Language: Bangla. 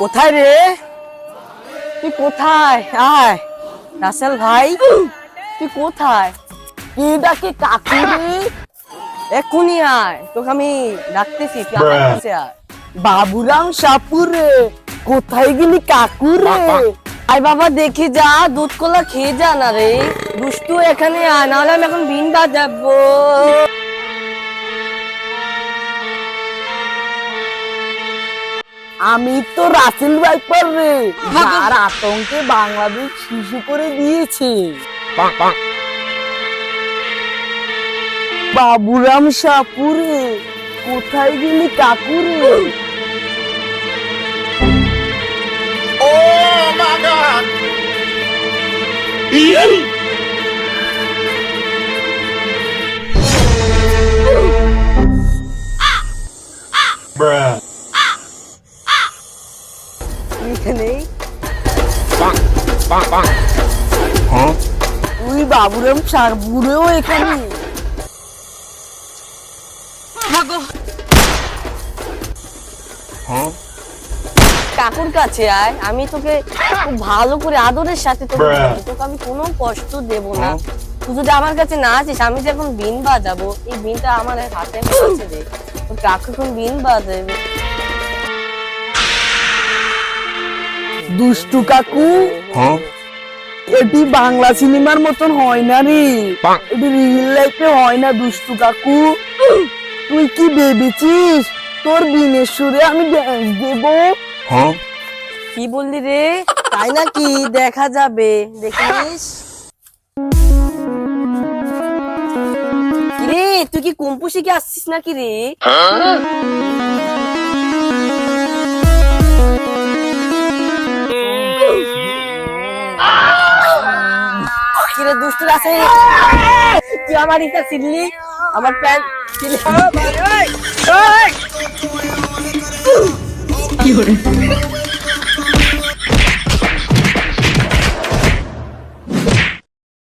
কোথায় রে? তুই কোথায়? আয়। রাসেল ভাই তুই কোথায়? কি ডাকে কাকু? রে এক্ষুনি আয়। তোকে আমি ডাকতেছি তুই আয়। বাবুরাম সাপুরে কোথায় গেলি কাকু রে? আয় বাবা দেখে যা দুধ কলা খেয়ে যা না রে। দুষ্টু এখানে আয় নাহলে আমি এখন বিন বাজাবো আমি তো রাসেল ভাইপার রে। যার আতঙ্কে বাংলাদেশ শিশু করে দিয়েছে। বাবুরাম সাপুরে কোথায় গেলি কাকুরে? Oh my god! Bruh. এখানে Huh? তুই বাবুরাম সাপুরেও এখানে। কাকুর কাছে আয় আমি তোকে খুব ভালো করে আদরের সাথে তোকে তোকে আমি কোনো কষ্ট দেব না। তুই যদি আমার কাছে না আছিস আমি যে এখন বিন বাজাবো এই বিনটা আমার হাতে আছে রে। তোর কাকু এখন বিন বাজাবে। দুষ্টু কাকু? এটি বাংলা সিনেমার মতন হয় না রে. এটি রিয়েল লাইফে হয় না দুষ্টু কাকু। তুই কি ভেবেছিস? তোর বিনের সুরে আমি ড্যান্স দেবো? কি বললি রে? তাই নাকি? দেখা যাবে। দেখিস রে তুই কি কুম্পু শিখে আসছিস নাকি রে? কিরে দুষ্টু আছে। তুই আমার ইটা ছিললি আমার প্যান্ট ছিলি